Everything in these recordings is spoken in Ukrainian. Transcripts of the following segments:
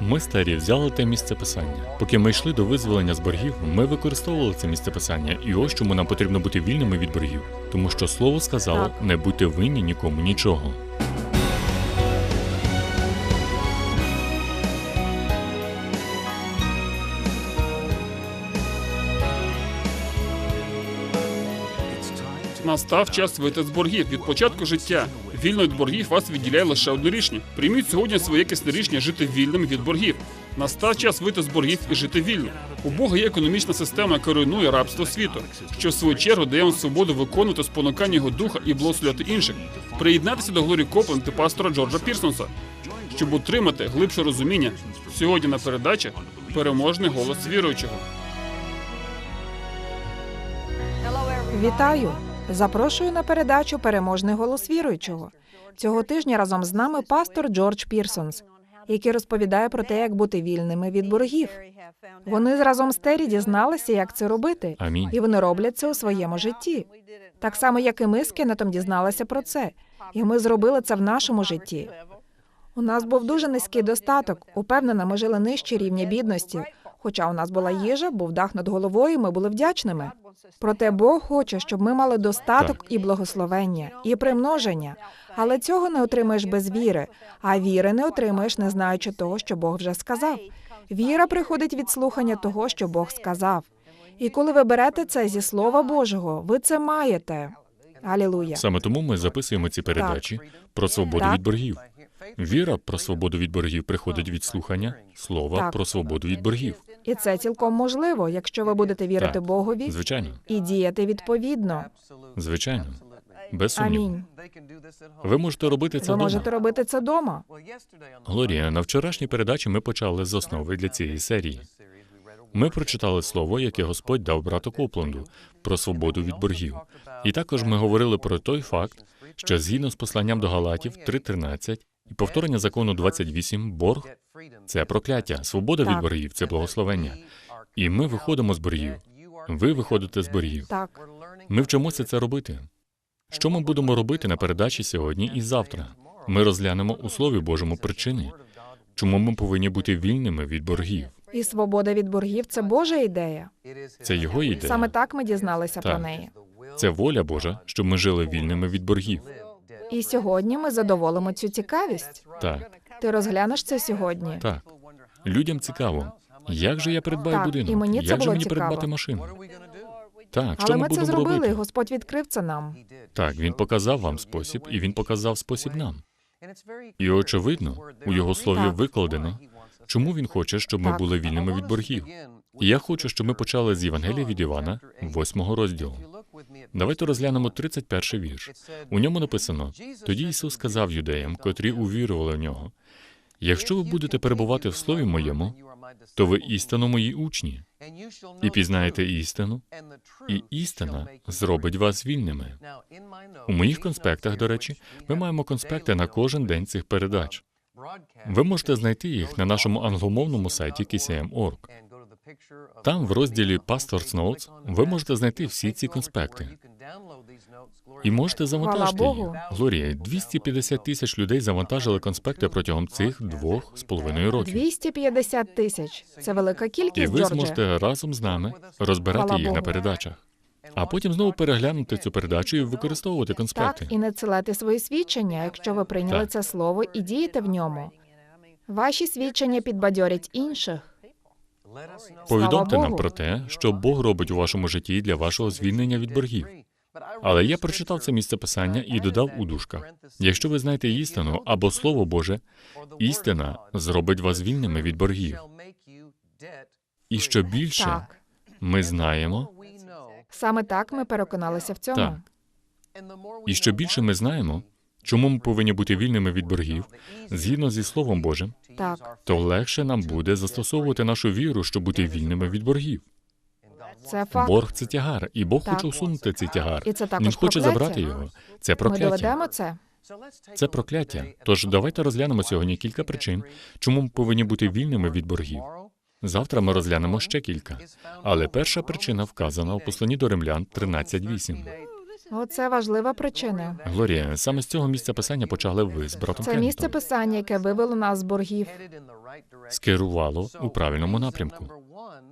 Ми старі взяли те місце писання. Поки ми йшли до визволення з боргів, ми використовували це місце писання, і ось чому нам потрібно бути вільними від боргів. Тому що слово сказало Так. не будьте винні нікому нічого. Настав час вийти з боргів від початку життя. Вільно від боргів вас відділяє лише одне рішення. Прийміть сьогодні своє якісне рішення жити вільним від боргів. Настав час вийти з боргів і жити вільно. У Бога є економічна система, яка руйнує рабство світу, що в свою чергу дає вам свободу виконувати спонукання його духа і благословляти інших. Приєднатися до Глорі Копленд і пастора Джорджа Пірсонса, щоб отримати глибше розуміння. Сьогодні на передачі переможний голос віруючого. Вітаю! Запрошую на передачу Переможний голос віруючого. Цього тижня разом з нами пастор Джордж Пірсонс, який розповідає про те, як бути вільними від боргів. Вони разом з Террі дізналися, як це робити, Амінь. і вони роблять це у своєму житті. Так само, як і ми з Кеннетом дізналися про це, і ми зробили це в нашому житті. У нас був дуже низький достаток. Упевнена, ми жили нижче рівня бідності. Хоча у нас була їжа, був дах над головою, ми були вдячними. Проте Бог хоче, щоб ми мали достаток і благословення, і примноження. Але цього не отримаєш без віри, а віри не отримаєш, не знаючи того, що Бог вже сказав. Віра приходить від слухання того, що Бог сказав. І коли ви берете це зі Слова Божого, ви це маєте. Алілуя. Саме тому ми записуємо ці передачі про свободу Так. від боргів. Віра про свободу від боргів приходить від слухання слова Так. про свободу від боргів. І це цілком можливо, якщо ви будете вірити Так. Богові Звичайно, і діяти відповідно. звичайно, без сумніву. Амінь. Ви можете робити це Ви вдома. можете робити це дома. Глорія, на вчорашній передачі ми почали з основи для цієї серії. Ми прочитали слово, яке Господь дав брату Копленду про свободу від боргів. І також ми говорили про той факт, що згідно з посланням до Галатів 3.13 і повторення закону 28, борг це прокляття, свобода від боргів це благословення. І ми виходимо з боргів. Ви виходите з боргів. Так, Ми вчимося це робити. Що ми будемо робити на передачі сьогодні і завтра? Ми розглянемо у Слові Божому причини, чому ми повинні бути вільними від боргів. і свобода від боргів це Божа ідея. Це його ідея. Саме так ми дізналися Так. про неї. Це воля Божа, щоб ми жили вільними від боргів. І сьогодні ми задоволимо цю цікавість. Так, Ти розглянеш це сьогодні. так. Людям цікаво. Як же я придбаю Так, будинок? і мені це Як же було мені цікаво. придбати машину? Так, що Але ми ми це будемо зробили, і робити? Господь відкрив це нам. Так, він показав вам спосіб, і він показав спосіб нам. І очевидно, у його слові Так. викладено, чому він хоче, щоб ми Так. були вільними від боргів. І я хочу, щоб ми почали з Євангелія від Івана, 8 розділу. Давайте розглянемо 31 вірш. У ньому написано: тоді Ісус сказав юдеям, котрі увірували в нього: якщо ви будете перебувати в слові моєму, то ви істинно мої учні, і пізнаєте істину, і істина зробить вас вільними. У моїх конспектах, до речі, ми маємо конспекти на кожен день цих передач. Ви можете знайти їх на нашому англомовному сайті KCM.org. Там, в розділі Pastors Notes, ви можете знайти всі ці конспекти. І можете завантажити їх. Глорія, 250 тисяч людей завантажили конспекти протягом цих двох з половиною років. 250 тисяч. Це велика кількість. І ви Джордже. зможете разом з нами розбирати Хвала їх на передачах, а потім знову переглянути цю передачу і використовувати Так, конспекти. і надсилати свої свідчення, якщо ви прийняли Так. це слово і дієте в ньому. Ваші свідчення підбадьорять інших. Повідомте нам про те, що Бог робить у вашому житті для вашого звільнення від боргів. Але я прочитав це місце писання і додав у дужках. Якщо ви знаєте істину або Слово Боже, істина зробить вас вільними від боргів. І що більше Так, ми знаємо, саме так ми переконалися в цьому. Так. і що більше ми знаємо, чому ми повинні бути вільними від боргів, згідно зі Словом Божим, Так, то легше нам буде застосовувати нашу віру, щоб бути вільними від боргів. це факт. Борг це тягар, і Бог Так. хоче усунути цей тягар. І це також Він хоче прокляття. забрати його. Це Ми прокляття. доведемо це. Це прокляття. Тож давайте розглянемо сьогодні кілька причин, чому ми повинні бути вільними від боргів. Завтра ми розглянемо ще кілька. Але перша причина вказана у посланні до римлян 13.8. Оце важлива причина. Глорія, саме з цього місця писання почали ви з братом Це місце писання, яке вивело нас з боргів. скерувало у правильному напрямку.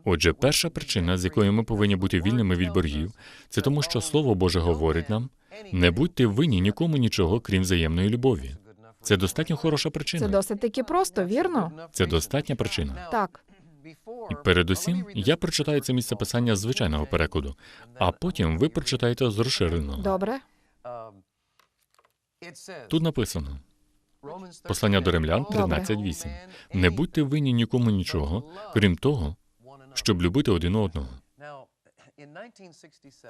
Отже, перша причина, з якою ми повинні бути вільними від боргів, це тому, що Слово Боже говорить нам: не будьте винні нікому нічого, крім взаємної любові. Це достатньо хороша причина. Це досить таки просто, вірно? Це достатня причина. Так. І передусім я прочитаю це місце писання з звичайного перекладу, а потім ви прочитаєте з розширеного. Добре. Тут написано послання до римлян 13.8. Не будьте винні нікому нічого, крім того, щоб любити один одного.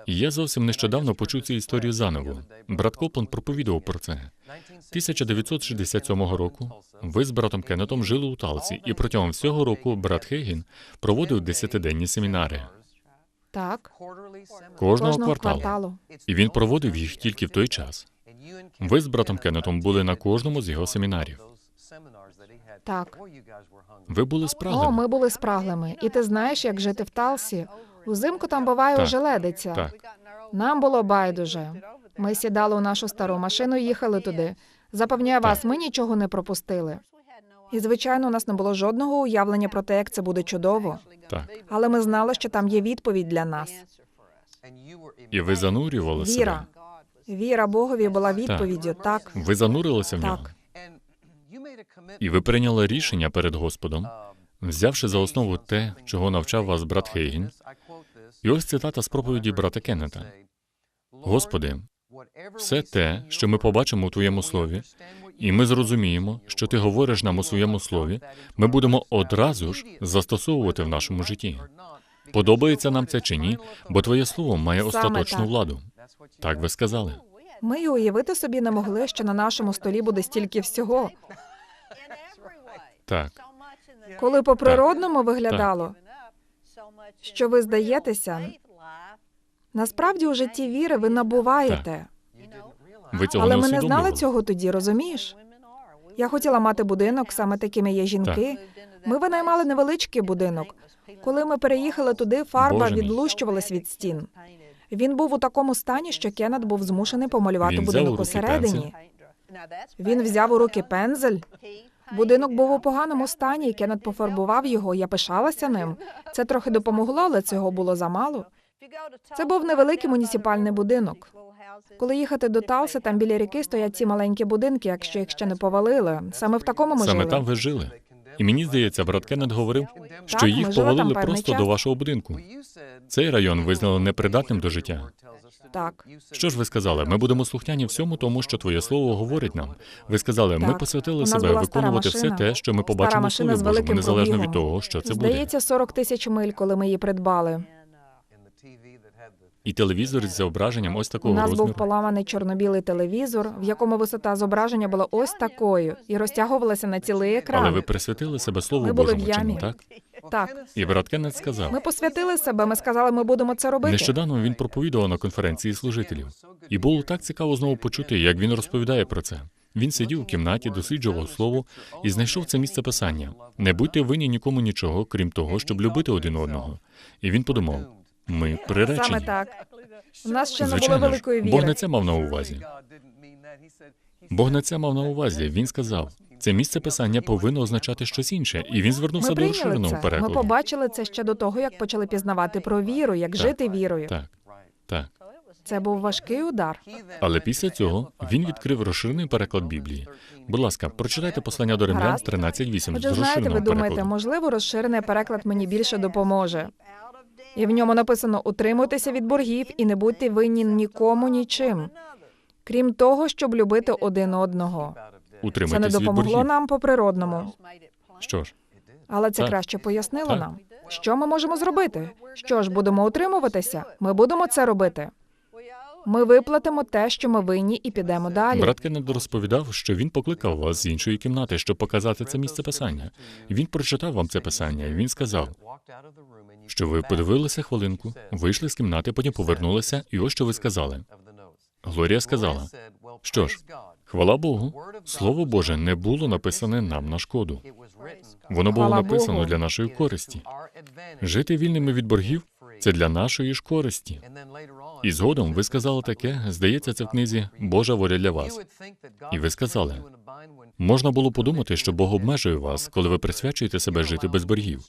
І я зовсім нещодавно почув цю історію заново. Брат Копланд проповідував про це. 1967 року ви з братом Кеннетом жили у Талсі, і протягом всього року брат Хейгін проводив десятиденні семінари Так. кожного Кожного кварталу. кварталу. І він проводив їх тільки в той час. Ви з братом Кеннетом були на кожному з його семінарів. Так. Ви були О, ми були спраглими. І ти знаєш, як жити в Талсі. Узимку там буває Так. ожеледиця. Так. Нам було байдуже. Ми сідали у нашу стару машину і їхали туди. Запевняю вас, ми нічого не пропустили. І, звичайно, у нас не було жодного уявлення про те, як це буде чудово. Так. Але ми знали, що там є відповідь для нас. І ви занурювали себе. Віра. Віра Богові була відповіддю. Так, Ви занурилися в нього. так. І ви прийняли рішення перед Господом, взявши за основу те, чого навчав вас брат Хейгін. І ось цитата з проповіді брата Кеннета. Господи, все те, що ми побачимо у Твоєму слові, і ми зрозуміємо, що Ти говориш нам у своєму слові, ми будемо одразу ж застосовувати в нашому житті. Подобається нам це чи ні, бо Твоє слово має остаточну так. владу. Так ви сказали. Ми й уявити собі не могли, що на нашому столі буде стільки всього. Так. Коли по природному виглядало, що ви здаєтеся, насправді у житті віри ви набуваєте. Ви цього Але не ми не знали цього тоді, розумієш? Я хотіла мати будинок, саме такими є жінки. Ми винаймали невеличкий будинок. Коли ми переїхали туди, фарба Боже мій. відлущувалась від стін. Він був у такому стані, що Кеннет був змушений помалювати Він взяв будинок руки усередині. Він взяв у руки пензель. Будинок був у поганому стані, і Кеннет пофарбував його. Я пишалася ним. Це трохи допомогло, але цього було замало. Це був невеликий муніципальний будинок. Коли їхати до Талси, там біля ріки стоять ці маленькі будинки, якщо їх ще не повалили. Саме в такому ми Саме жили. там ви жили. І мені здається, брат Кеннет говорив, що Так, їх повалили просто час. до вашого будинку. Цей район визнали непридатним до життя. Так. Що ж ви сказали? Ми будемо слухняні всьому тому, що твоє слово говорить нам. Ви сказали, ми Так. посвятили У нас себе була стара виконувати все машина. те, що ми Стара побачимо в машина Слові з Божому, великим незалежно від того, що це буде. Здається, 40 тисяч миль, коли ми її придбали. І телевізор з зображенням ось такого У нас був поламаний чорно-білий телевізор, в якому висота зображення була ось такою і розтягувалася на цілий екран. Але ви присвятили себе Слову Ми були Божому, ямі. не так? Так, І брат Кеннет сказав. ми посвятили себе. Ми сказали, ми будемо це робити. Нещодавно він проповідував на конференції служителів. І було так цікаво знову почути, як він розповідає про це. Він сидів у кімнаті, досліджував слово і знайшов це місце писання. Не будьте винні нікому нічого, крім того, щоб любити один одного. І він подумав: ми Саме так. У нас ще не було Звичайно великої Бог не це мав на увазі. Бог не це мав на увазі. Він сказав: це місце писання повинно означати щось інше, і він звернувся Ми до розширеного це. Ми побачили це ще до того, як почали пізнавати про віру, як Так. жити вірою. Так, так. Це був важкий удар. Але після цього він відкрив розширений переклад Біблії. Будь ласка, прочитайте послання до римлян Гаразд. 13.8 з Отже, знаєте, ви розширеного думаєте, перекладу. можливо, розширений переклад мені більше допоможе. І в ньому написано: утримуйтеся від боргів і не будьте винні нікому нічим, крім того, щоб любити один одного. Це не від допомогло боргів. нам по природному, Що ж, але це Так. краще пояснило Так. нам. Що ми можемо зробити? Що ж, будемо утримуватися? Ми будемо це робити. Ми виплатимо те, що ми винні, і підемо далі. брат Кеннет розповідав, що він покликав вас з іншої кімнати, щоб показати це місце писання. Він прочитав вам це писання, і він сказав, що ви подивилися хвилинку, вийшли з кімнати, потім повернулися, і ось що ви сказали. Глорія сказала: що ж, хвала Богу, Слово Боже не було написане нам на шкоду. Воно було написано для нашої користі. Жити вільними від боргів це для нашої ж користі. І згодом ви сказали таке, здається, це в книзі Божа воля для вас. І ви сказали, Можна було подумати, що Бог обмежує вас, коли ви присвячуєте себе жити без боргів.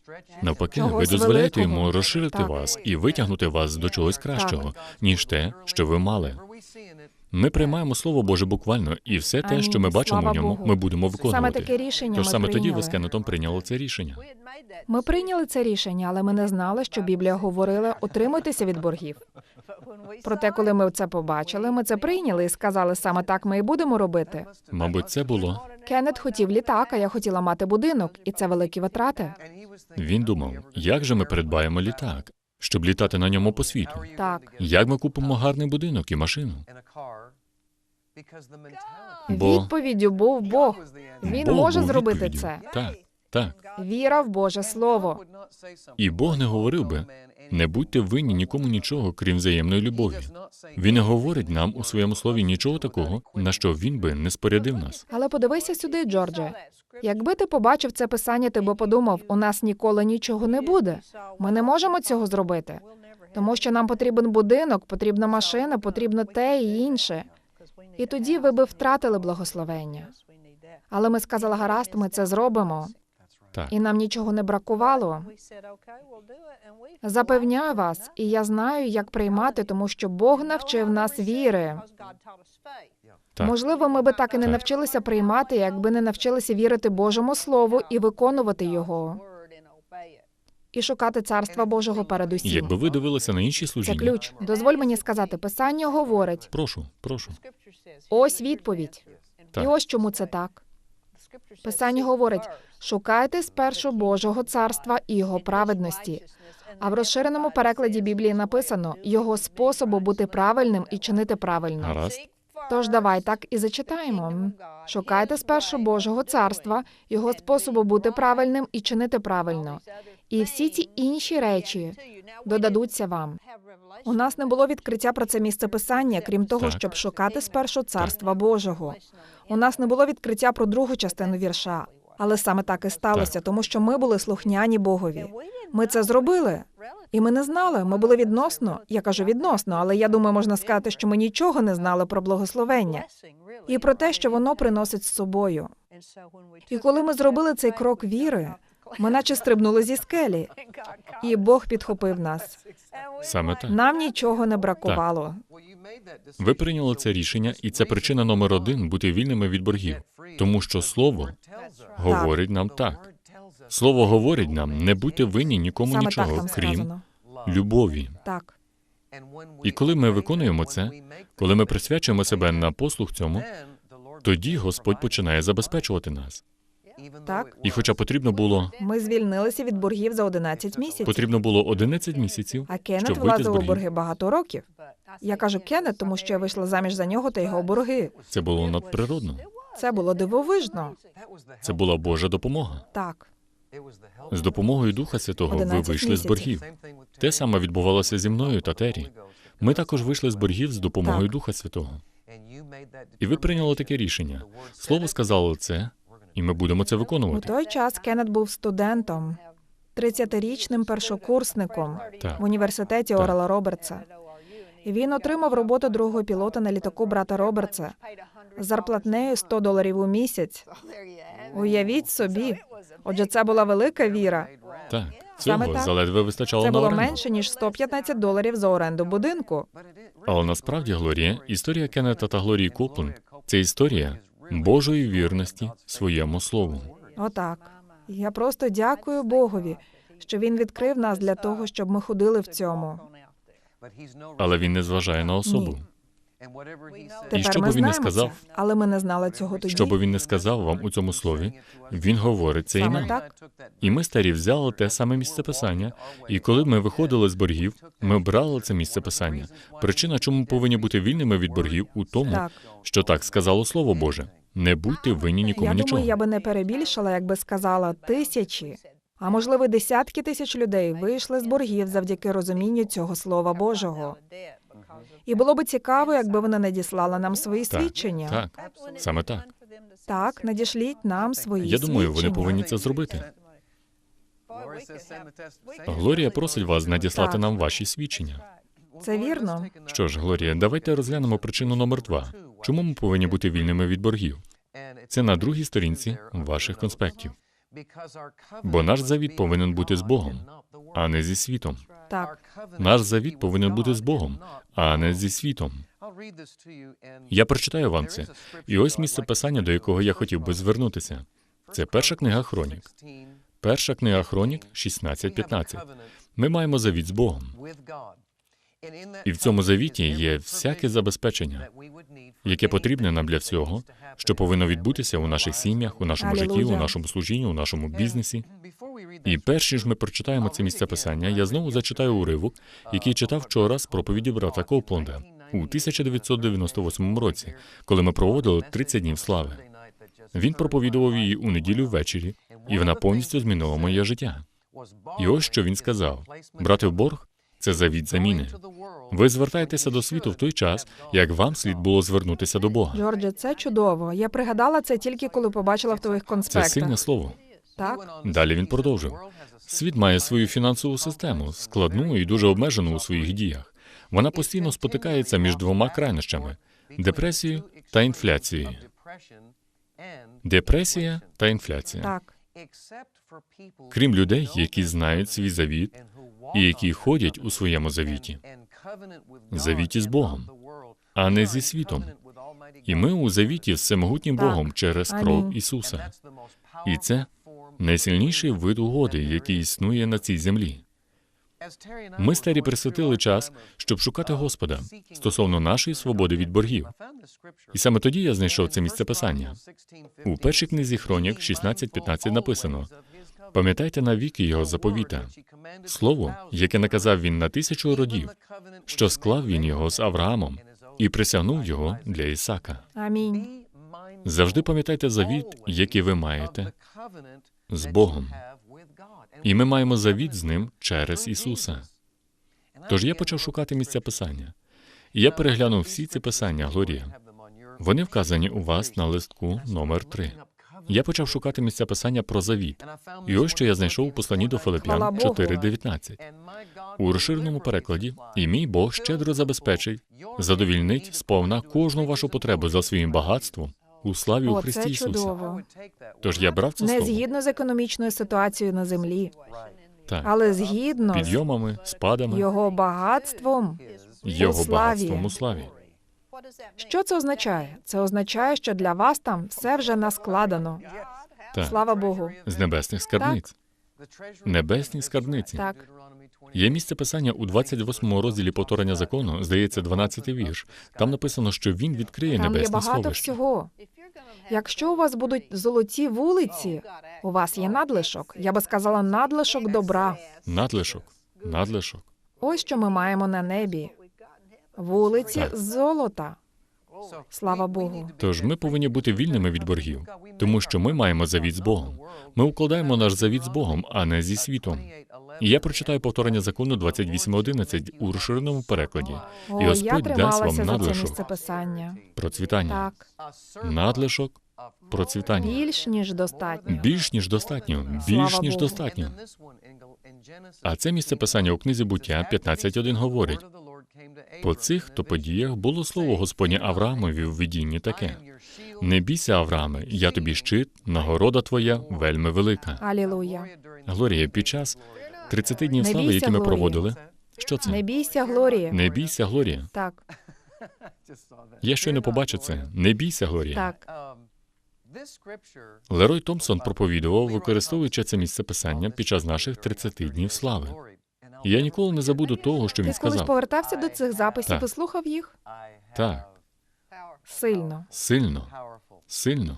Навпаки, ви дозволяєте йому розширити вас і витягнути вас до чогось кращого, ніж те, що ви мали. Ми приймаємо слово Боже буквально, і все те, що ми бачимо Слава в ньому, Богу. ми будемо Саме таке рішення Тож саме тоді ви з Кеннетом прийняли це рішення. Ми прийняли це рішення, але ми не знали, що Біблія говорила утримуйтеся від боргів. Проте, коли ми це побачили, ми це прийняли і сказали, саме так ми і будемо робити. Мабуть, це було. Кеннет хотів літак, а я хотіла мати будинок, і це великі витрати. Він думав, як же ми придбаємо літак, щоб літати на ньому по світу? Так. Як ми купимо гарний будинок і машину? Бо- Відповіддю був Бог. Він Бог може був зробити відповіддю. це. Так, так. Віра в Боже Слово. І Бог не говорив би, не будьте винні нікому нічого, крім взаємної любові. Він не говорить нам у своєму слові нічого такого, на що він би не спорядив нас. Але подивися сюди, Джордже. Якби ти побачив це писання, ти би подумав, у нас ніколи нічого не буде. Ми не можемо цього зробити, тому що нам потрібен будинок, потрібна машина, потрібно те і інше. І тоді ви би втратили благословення. Але ми сказали, гаразд, ми це зробимо, Так, і нам нічого не бракувало. Запевняю вас, і я знаю, як приймати, тому що Бог навчив нас віри. так. Можливо, ми би так і не Так. навчилися приймати, якби не навчилися вірити Божому Слову і виконувати його, і шукати царства Божого передусім. Якби ви дивилися на інші Це ключ. Дозволь мені сказати, писання говорить: прошу, прошу. ось відповідь. Так. І ось чому це так. Писання говорить: шукайте спершу Божого царства і його праведності. А в розширеному перекладі Біблії написано його способу бути правильним і чинити правильно. Гаразд. Тож давай так і зачитаємо. Шукайте спершу Божого царства, його способу бути правильним і чинити правильно. І всі ці інші речі додадуться вам. У нас не було відкриття про це місце писання, крім того, щоб шукати спершу царства Божого. У нас не було відкриття про другу частину вірша. Але саме так і сталося, тому що ми були слухняні Богові. Ми це зробили. І ми не знали. Ми були відносно. Я кажу відносно, але я думаю, можна сказати, що ми нічого не знали про благословення і про те, що воно приносить з собою. І коли ми зробили цей крок віри, ми наче стрибнули зі скелі, і Бог підхопив нас. Саме так. Нам нічого не бракувало. Ви прийняли це рішення, і це причина номер один бути вільними від боргів, тому що слово говорить нам так. Слово говорить нам, не будьте винні нікому Саме нічого, крім сказано. любові. Так, І коли ми виконуємо це, коли ми присвячуємо себе на послуг цьому, тоді Господь починає забезпечувати нас. Так. І хоча потрібно було ми звільнилися від боргів за 11 місяців. потрібно було 11 місяців, А Кеннет щоб вийти з влазив у боргів. борги багато років. Я кажу Кеннет, тому що я вийшла заміж за нього та його борги. Це було надприродно. Це було дивовижно. Це була Божа допомога. Так, З допомогою Духа Святого ви 11 вийшли з місяців. боргів. Те саме відбувалося зі мною та Тері. Ми також вийшли з боргів з допомогою Так. Духа Святого. І ви прийняли таке рішення. Слово сказало це, і ми будемо це у виконувати. той час Кеннет був студентом, 30-річним першокурсником Так. в університеті Так. Орела Робертса. І він отримав роботу другого пілота на літаку брата Робертса зарплатнею 100 доларів у місяць. Уявіть собі. Отже, це була велика віра. Так, Саме цього так. заледве вистачало Це на було оренду. менше ніж 115 доларів за оренду будинку. Але насправді, Глорія, історія Кеннета та Глорії Копленд – це історія Божої вірності своєму слову. Отак. Я просто дякую Богові, що він відкрив нас для того, щоб ми ходили в цьому. Але він не зважає на особу. Ні. І що би він не сказав, але ми не знали цього тоді. що би він не сказав вам у цьому слові, він говорить це і нам. так. І ми старі взяли те саме місце писання, і коли ми виходили з боргів, ми брали це місце писання. Причина, чому ми повинні бути вільними від боргів, у тому, Так. що так сказало Слово Боже. Не будьте винні нікому Я нічого. думаю, я би не перебільшила, якби сказала тисячі, а можливо, десятки тисяч людей вийшли з боргів завдяки розумінню цього слова Божого. І було би цікаво, якби вони надіслали нам свої Так, свідчення. Так, саме так. Так, надішліть нам свої Я думаю, вони повинні це зробити. Глорія просить вас надіслати Так. нам ваші свідчення. Це вірно. Що ж, Глорія, давайте розглянемо причину номер два. Чому ми повинні бути вільними від боргів? Це на другій сторінці ваших конспектів. Бо наш завіт повинен бути з Богом, а не зі світом. Так, Наш завіт повинен бути з Богом, а не зі світом. Я прочитаю вам це. І ось місце писання, до якого я хотів би звернутися. Це перша книга Хронік. Перша книга Хронік 16.15. Ми маємо завіт з Богом. І в цьому завіті є всяке забезпечення, яке потрібне нам для всього, що повинно відбутися у наших сім'ях, у нашому житті, у нашому служінні, у нашому бізнесі. І перш ніж ми прочитаємо це місце писання, я знову зачитаю уривок, який читав вчора з проповіді брата Коупланда у 1998 році, коли ми проводили 30 днів слави. Він проповідував її у неділю ввечері, і вона повністю змінила моє життя. І ось що він сказав: брати в борг це завіт заміни. Ви звертаєтеся до світу в той час, як вам слід було звернутися до Бога. Джордже, це чудово. Я пригадала це тільки коли побачила в твоїх Це сильне слово. Так, Далі він продовжив. Світ має свою фінансову систему, складну і дуже обмежену у своїх діях. Вона постійно спотикається між двома крайнощами депресією та інфляцією. Депресія та інфляція. так. Крім людей, які знають свій завіт і які ходять у своєму завіті, завіті з Богом, а не зі світом. І ми у завіті з всемогутнім. Богом через кров. Ісуса. І це найсильніший вид угоди, який існує на цій землі. Ми старі присвятили час, щоб шукати Господа стосовно нашої свободи від боргів. І саме тоді я знайшов це місце писання. У першій книзі Хронік 16.15 написано: пам'ятайте навіки його заповіта, слово, яке наказав він на тисячу родів, що склав він його з Авраамом і присягнув його для Ісака. Амінь. Завжди пам'ятайте завіт, який ви маєте з Богом. І ми маємо завіт з ним через Ісуса. Тож я почав шукати місця писання. І я переглянув всі ці писання, Глорія. Вони вказані у вас на листку номер 3 Я почав шукати місця писання про завіт. І ось що я знайшов у посланні до Филип'ян Хвала Богу. 4.19. У розширеному перекладі і мій Бог щедро забезпечить, задовільнить сповна кожну вашу потребу за своїм багатством у славі у Христі це Ісуса. чудово. Тож я брав це Не слово згідно з економічною ситуацією на землі, так, але згідно з підйомами, спадами, його багатством. його у славі. багатством у славі. Що це означає? Це означає, що для вас там все вже наскладено. Так, Слава Богу. з небесних скарбниць. Небесні скарбниці. Так, Є місце писання у 28-му розділі повторення закону, здається, 12 вірш. Там написано, що він відкриє там є багато сховища. всього. Якщо у вас будуть золоті вулиці, у вас є надлишок. Я би сказала, надлишок добра. Надлишок, надлишок. Ось що ми маємо на небі. Вулиці з золота. Слава Богу. Тож ми повинні бути вільними від боргів, тому що ми маємо завіт з Богом. Ми укладаємо наш завіт з Богом, а не зі світом. І я прочитаю повторення закону 28.11 у розширеному перекладі. І О, я Господь дасть вам надлишок, писання. процвітання, Так, надлишок, процвітання. більш ніж достатньо. Більш ніж достатньо, більш ніж достатньо. А це місце писання у книзі буття 15.1 говорить: по цих то подіях було слово Господнє Авраамові в видінні таке: не бійся, Аврааме, я тобі щит, нагорода твоя вельми велика. Алілуя. Глорія, під час 30 днів слави, які ми проводили. Що це? Не бійся, Глорія. Не бійся, Глорія. Так, Я щойно побачив це. Не бійся, Глорія. так. Лерой Томпсон проповідував, використовуючи це місце писання під час наших 30 днів слави. Я ніколи не забуду того, що він Ти колись сказав. повертався до цих записів Так. і слухав їх? Так, Сильно. сильно, сильно.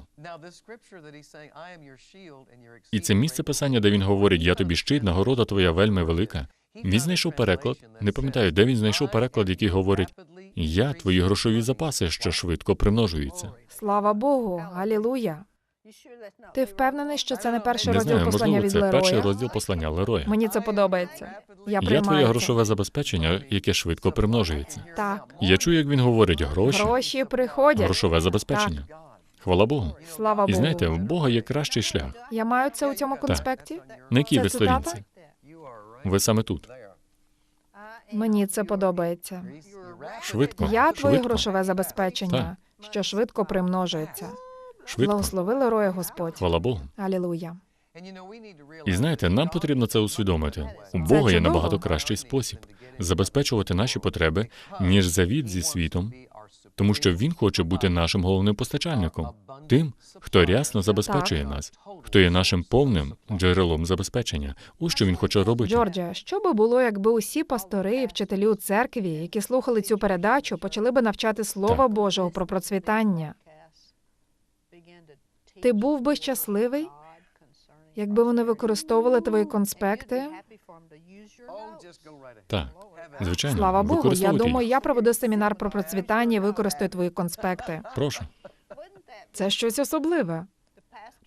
І це місце писання, де він говорить: Я тобі щит, нагорода твоя вельми велика. Він знайшов переклад. Не пам'ятаю, де він знайшов переклад, який говорить: Я твої грошові запаси, що швидко примножуються. Слава Богу. Алілуя. Ти впевнений, що це не перший Не розділ знаю, послання можливо, від це перший розділ послання Лероя. Мені це подобається. Я Я приймаю твоє це. грошове забезпечення, яке швидко примножується. Так. Я чую, як він говорить гроші, Гроші приходять. грошове забезпечення. Хвала Богу. Слава Богу. І знаєте, в Бога є кращий шлях. Я маю це у цьому конспекті? На якій ви сторінці? Ви саме тут. Мені це подобається. Швидко. Я твоє швидко, грошове забезпечення, що швидко примножується. Швидко. Благослови Лероя Господь. Хвала Богу. Алілуя. І знаєте, нам потрібно це усвідомити. У Бога є набагато кращий спосіб забезпечувати наші потреби, ніж завіт зі світом, тому що він хоче бути нашим головним постачальником, тим, хто рясно забезпечує нас, хто є нашим повним джерелом забезпечення. Ось що він хоче робити. Джордже, що би було, якби усі пастори і вчителі у церкві, які слухали цю передачу, почали би навчати Слова Так. Божого про процвітання? Ти був би щасливий, якби вони використовували твої конспекти? Так, звичайно, Слава Богу, я думаю, я проведу семінар про процвітання і використаю твої конспекти. Прошу. Це щось особливе.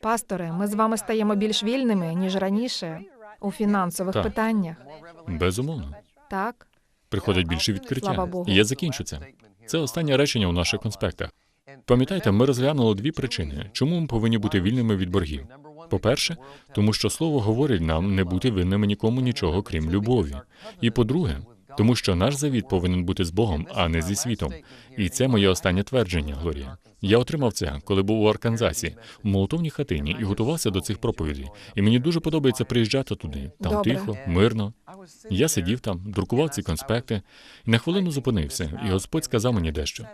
Пасторе, ми з вами стаємо більш вільними, ніж раніше, у фінансових Так. питаннях. Безумовно. Так? Приходить більше відкриття. Слава Богу. І я закінчу це. Це останнє речення у наших конспектах. Пам'ятайте, ми розглянули дві причини, чому ми повинні бути вільними від боргів. По-перше, тому що слово говорить нам не бути винними нікому нічого, крім любові. І по-друге, тому що наш завіт повинен бути з Богом, а не зі світом. І це моє останнє твердження, Глорія. Я отримав це, коли був у Арканзасі, в молотовній хатині, і готувався до цих проповідей. І мені дуже подобається приїжджати туди. Там Добре. тихо, мирно. Я сидів там, друкував ці конспекти, і на хвилину зупинився, і Господь сказав мені дещо.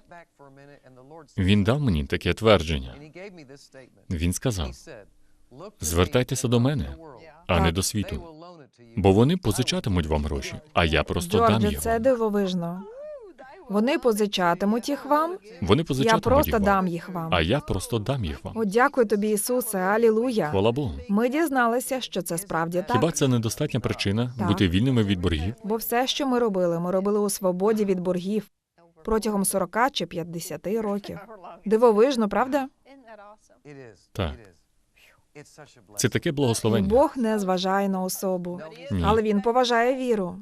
Він дав мені таке твердження. Він сказав: звертайтеся до мене, а не до світу, бо вони позичатимуть вам гроші, а я просто дам Джордже, це дивовижно. Вони позичатимуть їх вам. Вони Я позичатимуть просто їх дам їх вам. а я просто дам їх вам. О, дякую тобі, Ісусе, алілуя. Хвала Богу. Ми дізналися, що це справді так. Хіба це недостатня причина Так. бути вільними від боргів? Бо все, що ми робили, ми робили у свободі від боргів протягом 40 чи 50 років. Дивовижно, правда? Так. Це таке благословення. Бог не зважає на особу, Ні. але він поважає віру.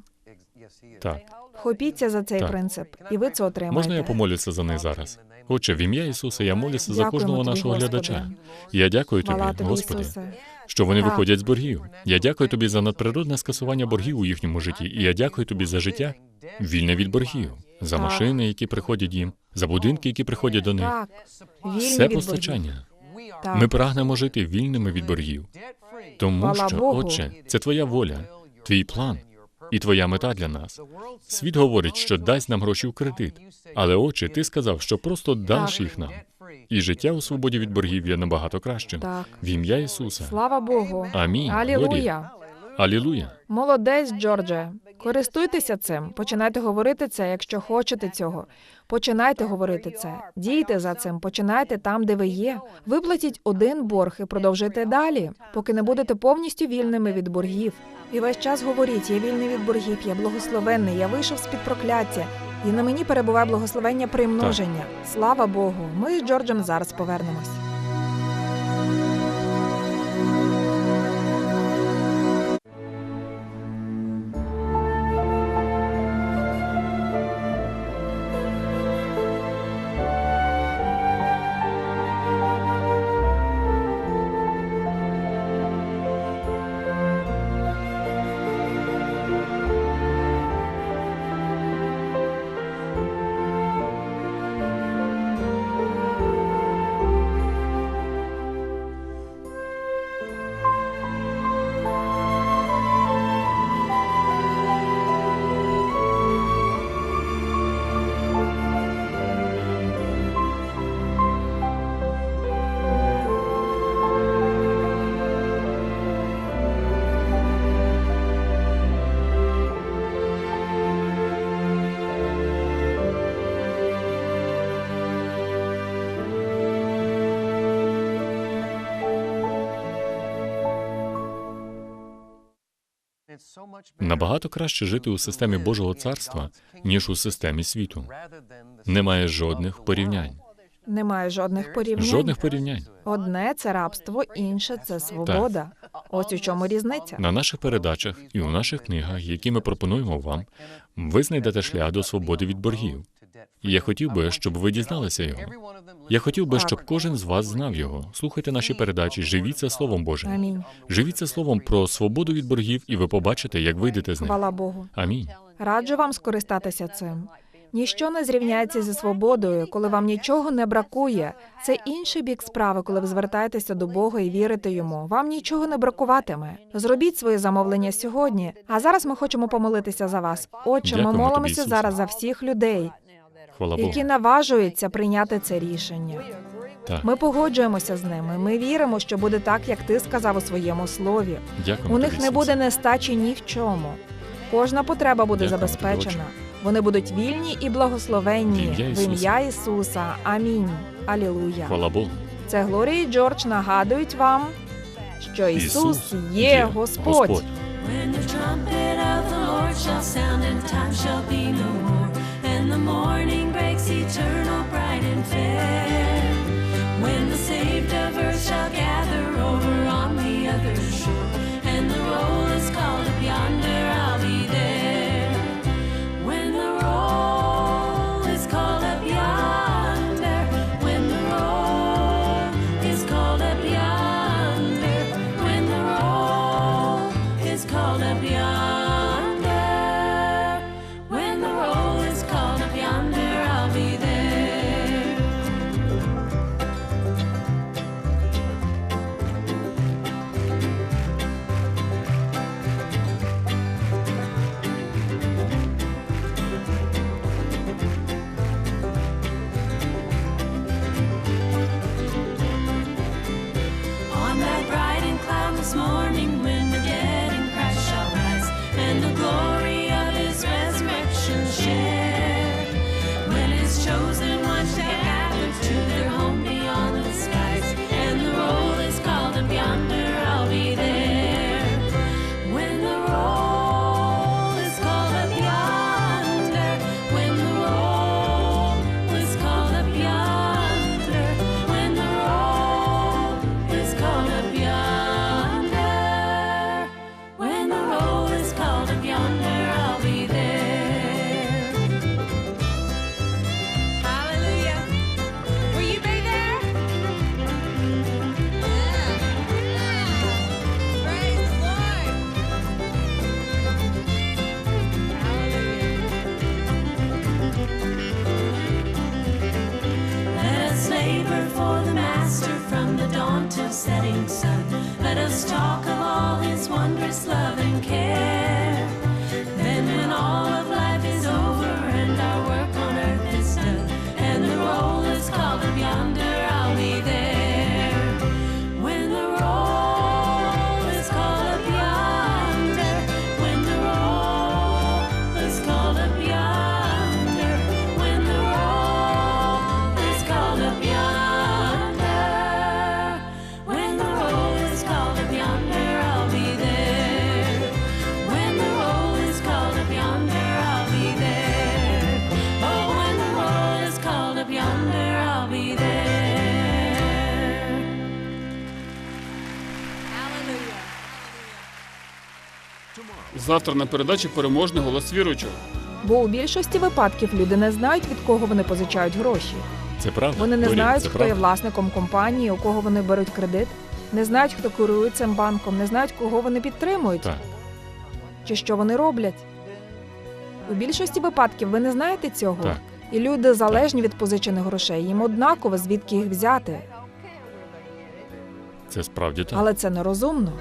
Так. Хопіться за цей Так. принцип, і ви це отримаєте. Можна я помолюся за них зараз? Отче, в ім'я Ісуса я молюся за Дякуємо кожного тобі, нашого Господи. глядача. Я дякую Хвала тобі, тобі, Господи, Ісусе. Що вони виходять з боргів. Я дякую тобі за надприродне скасування боргів у їхньому житті. І я дякую тобі за життя вільне від боргів, за машини, які приходять їм, за будинки, які приходять до них. Так, Все постачання. Так. Ми прагнемо жити вільними від боргів. Тому що, Отче, це твоя воля, твій план і твоя мета для нас. Світ говорить, що дасть нам гроші в кредит. Але, Отче, ти сказав, що просто даш їх нам. І життя у свободі від боргів є набагато кращим. Так. В ім'я Ісуса. Слава Богу. Амінь. Алілуя. Алілуя. Молодець, Джордже. Користуйтеся цим. Починайте говорити це, якщо хочете цього. Починайте говорити це. Дійте за цим. Починайте там, де ви є. Виплатіть один борг і продовжуйте далі, поки не будете повністю вільними від боргів. І весь час говоріть: я вільний від боргів, я благословенний, я вийшов з під прокляття. І на мені перебуває благословення примноження. Слава Богу. Ми з Джорджем зараз повернемось. Набагато краще жити у системі Божого царства, ніж у системі світу. Немає жодних порівнянь. Немає жодних порівнянь. Жодних порівнянь. Одне це рабство, інше це свобода. Ось у чому різниця. На наших передачах і у наших книгах, які ми пропонуємо вам, ви знайдете шлях до свободи від боргів. І я хотів би, щоб ви дізналися його. Я хотів би, щоб кожен з вас знав його. Слухайте наші передачі, живіться Словом Божим. Амінь. Живіться словом про свободу від боргів, і ви побачите, як вийдете з них. Хвала Богу. Амінь. Раджу вам скористатися цим. Ніщо не зрівняється зі свободою, коли вам нічого не бракує. Це інший бік справи, коли ви звертаєтеся до Бога і вірите йому. Вам нічого не бракуватиме. Зробіть своє замовлення сьогодні. А зараз ми хочемо помолитися за вас. Отче, ми тобі, молимося зараз за всіх людей, Хвала Богу. які наважуються прийняти це рішення. Так, Ми погоджуємося з ними. Ми віримо, що буде так, як ти сказав у своєму слові. дякуємо У них тобі, не буде нестачі ні в чому. Кожна потреба буде Дякуємо тобі, забезпечена. Вони будуть вільні і благословенні В ім'я в Ісуса. ім'я Ісуса. Амінь. Алілуя. Хвала Богу. Це Глорія і Джордж нагадують вам, що Ісус, Ісус є Господь. When the trumpet of the Lord shall sound and time shall be no more, and the morning breaks eternal, bright and fair. When the saved of earth shall gather Завтра на передачі переможний голос віруючого. Бо у більшості випадків люди не знають, від кого вони позичають гроші. Це правда. Вони не Боря, знають, це хто правда. є власником компанії, у кого вони беруть кредит, не знають, хто керує цим банком, не знають, кого вони підтримують Так, чи що вони роблять. У більшості випадків ви не знаєте цього. так. І люди залежні від позичених грошей. Їм однаково звідки їх взяти. Це справді так. Але це нерозумно.